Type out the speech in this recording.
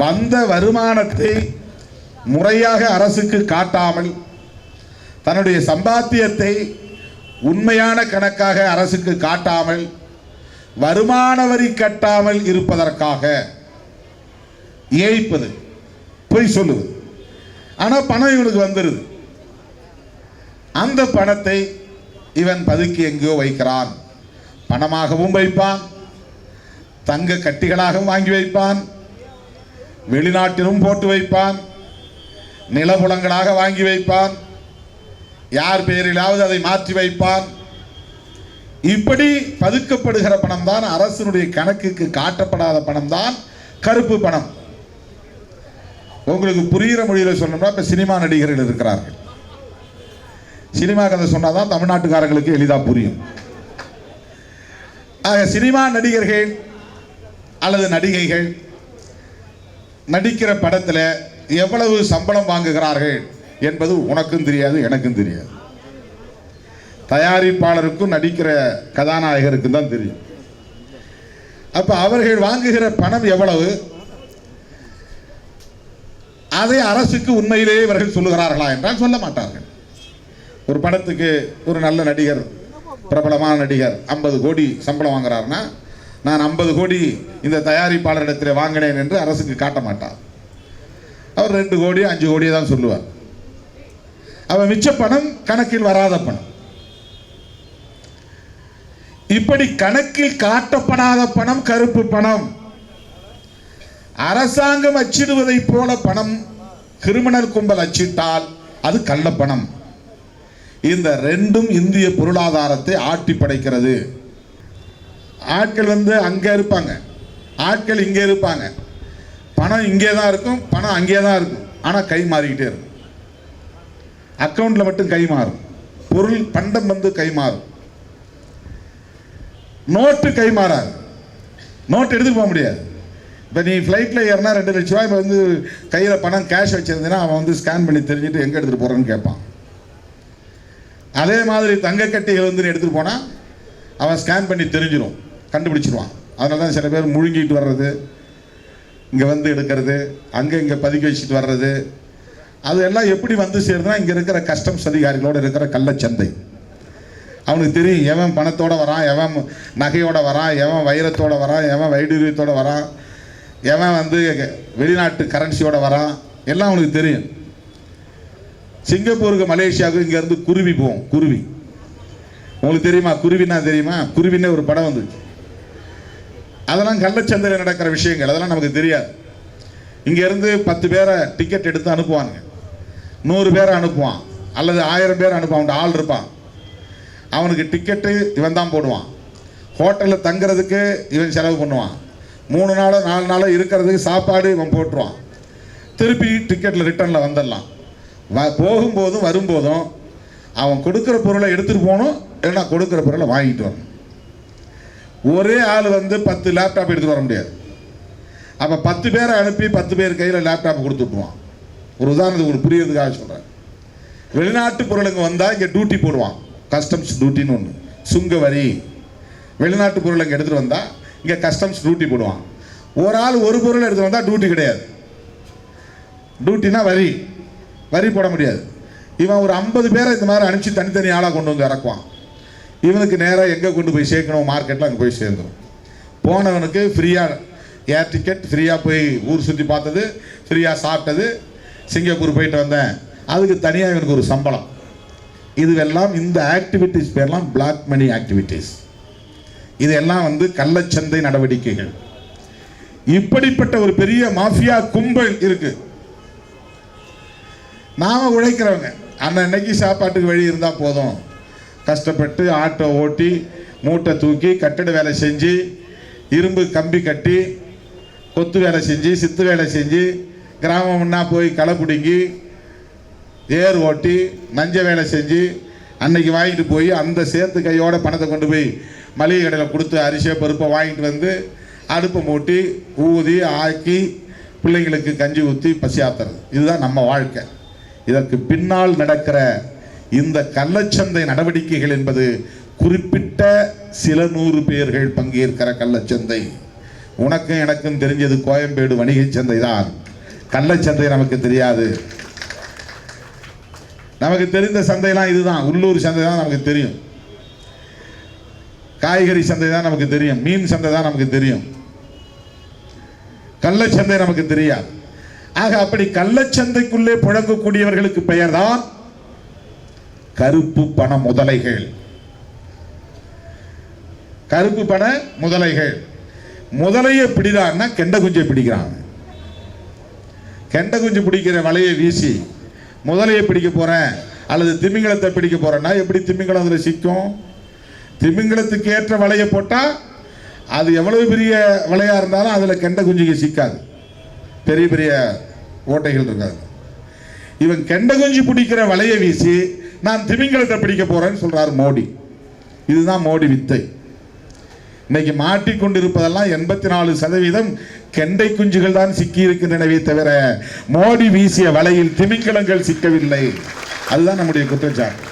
வந்த வருமானத்தை முறையாக அரசுக்கு காட்டாமல் தன்னுடைய சம்பாத்தியத்தை உண்மையான கணக்காக அரசுக்கு காட்டாமல் வருமான வரி கட்டாமல் இருப்பதற்காக ஏய்ப்பது பொய் சொல்லுது ஆனால் பணம் இவனுக்கு வந்துடுது அந்த பணத்தை இவன் பதுக்கி எங்கேயோ வைக்கிறான். பணமாகவும் வைப்பான். தங்க கட்டிகளாகவும் வாங்கி வைப்பான். வெளிநாட்டிலும் போட்டு வைப்பான். நிலபுலங்களாக வாங்கி வைப்பான். யார் பெயரிலாவது அதை மாற்றி வைப்பான். இப்படி பதுக்கப்படுகிற பணம் தான் அரசனுடைய கணக்குக்கு காட்டப்படாத பணம் தான் கருப்பு பணம். உங்களுக்கு புரிகிற மொழியில் சொல்லணும்னா இப்போ சினிமா நடிகர்கள் இருக்கிறார்கள். சினிமா கதை சொன்னால் தான் தமிழ்நாட்டுக்காரங்களுக்கு எளிதாக புரியும். ஆக சினிமா நடிகர்கள் அல்லது நடிகைகள் நடிக்கிற படத்தில் எவ்வளவு சம்பளம் வாங்குகிறார்கள் என்பது உனக்கும் தெரியாது எனக்கும் தெரியாது. தயாரிப்பாளருக்கும் நடிக்கிற கதாநாயகருக்கும் தான் தெரியும். அப்போ அவர்கள் வாங்குகிற பணம் எவ்வளவு? அதை அரசுக்கு உண்மையிலேயே இவர்கள் சொல்லுகிறார்களா என்றால் சொல்ல மாட்டார்கள். ஒரு படத்துக்கு ஒரு நல்ல நடிகர் பிரபலமான நடிகர் ஐம்பது கோடி சம்பளம் வாங்குறாருன்னா நான் ஐம்பது கோடி இந்த தயாரிப்பாளரிடத்தில் வாங்கினேன் என்று அரசுக்கு காட்ட மாட்டார். அவர் ரெண்டு கோடி அஞ்சு கோடியை தான் சொல்லுவார். அவர் மிச்ச பணம் கணக்கில் வராத பணம். இப்படி கணக்கில் காட்டப்படாத பணம் கருப்பு பணம். அரசாங்கம் அச்சிடுவதைப் போல பணம் கிரிமினல் கும்பல் அச்சிட்டால் அது கள்ளப்பணம் இந்த ரெண்டும் இந்திய பொருளாதாரத்தை ஆட்டி படைக்கிறது ஆட்கள் வந்து அங்கே இருப்பாங்க. ஆட்கள் இங்கே இருப்பாங்க. பணம் இங்கே தான் இருக்கும் பணம் அங்கே தான் இருக்கும். ஆனால் கை மாறிக்கிட்டே இருக்கும். அக்கௌண்ட்டில் மட்டும் கை மாறும். பொருள் பண்டம் வந்து கை மாறும். நோட்டு கை மாறாது. நோட்டு எடுத்து போக முடியாது. இப்போ நீ ஃப்ளைட்டில் ஏறினா ரெண்டு லட்ச ரூபாய் இப்போ வந்து கையில் பணம் கேஷ் வச்சுருந்தேன்னா அவன் வந்து ஸ்கேன் பண்ணி தெரிஞ்சுட்டு எங்கே எடுத்துகிட்டு போகிறேன்னு கேட்பான். அதே மாதிரி தங்கக்கட்டிகள் வந்து எடுத்துகிட்டு போனால் அவன் ஸ்கேன் பண்ணி தெரிஞ்சிடும் கண்டுபிடிச்சிருவான். அதனால தான் சில பேர் முழுங்கிட்டு வர்றது இங்கே வந்து எடுக்கிறது அங்கே இங்கே பதுக்கி வச்சுட்டு வர்றது. அது எல்லாம் எப்படி வந்து சேருதுன்னா இங்கே இருக்கிற கஸ்டம்ஸ் அதிகாரிகளோடு இருக்கிற கள்ளச்சந்தை. அவனுக்கு தெரியும் எவன் பணத்தோட வரான் எவன் நகையோட வரான் எவன் வைரத்தோட வரான் எவன் வைடூரியத்தோடு வரான் எவன் வந்து வெளிநாட்டு கரன்சியோட வரான். எல்லாம் அவனுக்கு தெரியும். சிங்கப்பூருக்கு மலேசியாவுக்கு இங்கேருந்து குருவி போவோம் குருவி. உங்களுக்கு தெரியுமா குருவினா தெரியுமா? குருவின்னே ஒரு படம் வந்துச்சு. அதெல்லாம் கள்ளச்சந்தையில் நடக்கிற விஷயங்கள் அதெல்லாம் நமக்கு தெரியாது. இங்கேருந்து பத்து பேரை டிக்கெட் எடுத்து அனுப்புவானுங்க. நூறு பேரை அனுப்புவான் அல்லது ஆயிரம் பேர் அனுப்புவான் ஆள் இருப்பான். அவனுக்கு டிக்கெட்டு இவன் தான் போடுவான். ஹோட்டலில் தங்குறதுக்கு இவன் செலவு பண்ணுவான். மூணு நாளோ நாலு நாளோ இருக்கிறதுக்கு சாப்பாடு இவன் போட்டுருவான். திருப்பி டிக்கெட்டில் ரிட்டனில் வந்துடலாம். வ போகும்போதும் வரும்போதும் அவன் கொடுக்குற பொருளை எடுத்துகிட்டு போகணும் இல்லைன்னா கொடுக்குற பொருளை வாங்கிட்டு வரணும். ஒரே ஆள் வந்து பத்து லேப்டாப் எடுத்துகிட்டு வர முடியாது. அப்போ பத்து பேரை அனுப்பி பத்து பேர் கையில் லேப்டாப் கொடுத்துட்டுவான் ஒரு உதாரணத்துக்கு ஒரு புரியறதுக்காக சொல்கிறேன் வெளிநாட்டு பொருளுங்க வந்தால் இங்கே டியூட்டி போடுவான். கஸ்டம்ஸ் டியூட்டின்னு ஒன்று சுங்க வரி. வெளிநாட்டு பொருள் இங்கே எடுத்துகிட்டு வந்தால் இங்கே கஸ்டம்ஸ் டியூட்டி போடுவான். ஒரு ஆள் ஒரு பொருள் எடுத்து வந்தால் டியூட்டி கிடையாது. டியூட்டினா வரி. வரி போட முடியாது. இவன் ஒரு ஐம்பது பேரை இந்த மாதிரி அனுப்பிச்சு தனித்தனி ஆளாக கொண்டு வந்து இறக்குவான். இவனுக்கு நேராக எங்கே கொண்டு போய் சேர்க்கணும்? மார்க்கெட்டில் அங்கே போய் சேர்ந்துடும் போனவனுக்கு ஃப்ரீயாக ஏர் டிக்கெட் ஃப்ரீயாக போய் ஊர் சுற்றி பார்த்தது ஃப்ரீயாக சாப்பிட்டது சிங்கப்பூர் போயிட்டு வந்தேன். அதுக்கு தனியாக இவனுக்கு ஒரு சம்பளம். இதுவெல்லாம் இந்த ஆக்டிவிட்டீஸ் பேர்லாம் பிளாக் மணி ஆக்டிவிட்டீஸ் இதெல்லாம் வந்து கள்ளச்சந்தை நடவடிக்கைகள். இப்படிப்பட்ட ஒரு பெரிய மாஃபியா கும்பல் இருக்கு. நாம உழைக்கிறவங்க. அன்னன்னைக்கு சாப்பாட்டுக்கு வழி இருந்தால் போதும். கஷ்டப்பட்டு ஆட்டோ ஓட்டி மூட்டை தூக்கி கட்டட வேலை செஞ்சு இரும்பு கம்பி கட்டி கொத்து வேலை செஞ்சு சித்து வேலை செஞ்சு கிராமம்னா போய் களை பிடுங்கி ஏர் ஓட்டி நஞ்ச வேலை செஞ்சு அன்னைக்கு வாங்கிட்டு போய் அந்த சேர்த்து கையோட பணத்தை கொண்டு போய் மளிகை கடையில் கொடுத்து அரிசியை பருப்பை வாங்கிட்டு வந்து அடுப்பை மூட்டி ஊதி ஆக்கி பிள்ளைங்களுக்கு கஞ்சி ஊற்றி பசியாத்துறது இதுதான் நம்ம வாழ்க்கை. இதற்கு பின்னால் நடக்கிற இந்த கள்ளச்சந்தை நடவடிக்கைகள் என்பது குறிப்பிட்ட சில நூறு பேர்கள் பங்கேற்கிற கள்ளச்சந்தை. உனக்கும் எனக்கும் தெரிஞ்சது கோயம்பேடு வணிகச் சந்தை தான். கள்ளச்சந்தை நமக்கு தெரியாது. நமக்கு தெரிந்த சந்தைலாம் இதுதான். உள்ளூர் சந்தை தான் நமக்கு தெரியும். காய்கறி சந்தை தான் நமக்கு தெரியும். மீன் சந்தை தான் நமக்கு தெரியும். கள்ளச்சந்தை நமக்கு தெரியாது. ஆக அப்படி கள்ளச்சந்தைக்குள்ளே புழங்கக்கூடியவர்களுக்கு பெயர்தான் கருப்பு பண முதலைகள். கருப்பு பண முதலைகள். முதலையை பிடிதான்னா கெண்ட குஞ்சை பிடிக்கிறாங்க. கெண்ட குஞ்சு பிடிக்கிற வலையை வீசி முதலையை பிடிக்க போகிறேன் அல்லது திமிங்கலத்தை பிடிக்க போகிறேன்னா எப்படி திமிங்கலம் அதில் சிக்கும்? திமிங்கலத்துக்கு ஏற்ற வலையை போட்டால் அது எவ்வளவு பெரிய வலையாக இருந்தாலும் அதில் கெண்ட குஞ்சுக்கு சிக்காது. பெரிய பெரிய ஓட்டைகள் இருக்காது. இவன் கெண்ட குஞ்சு பிடிக்கிற வலையை வீசி நான் திமிங்கலத்தை பிடிக்க போறேன்னு சொல்றாரு மோடி. இதுதான் மோடி வித்தை. இன்னைக்கு மாட்டிக்கொண்டிருப்பதெல்லாம் எண்பத்தி நாலு சதவீதம் கெண்டை குஞ்சுகள் தான் சிக்கி இருக்கின்றனவே தவிர மோடி வீசிய வலையில் திமிங்கலங்கள் சிக்கவில்லை. அதுதான் நம்முடைய குற்றச்சாட்டு.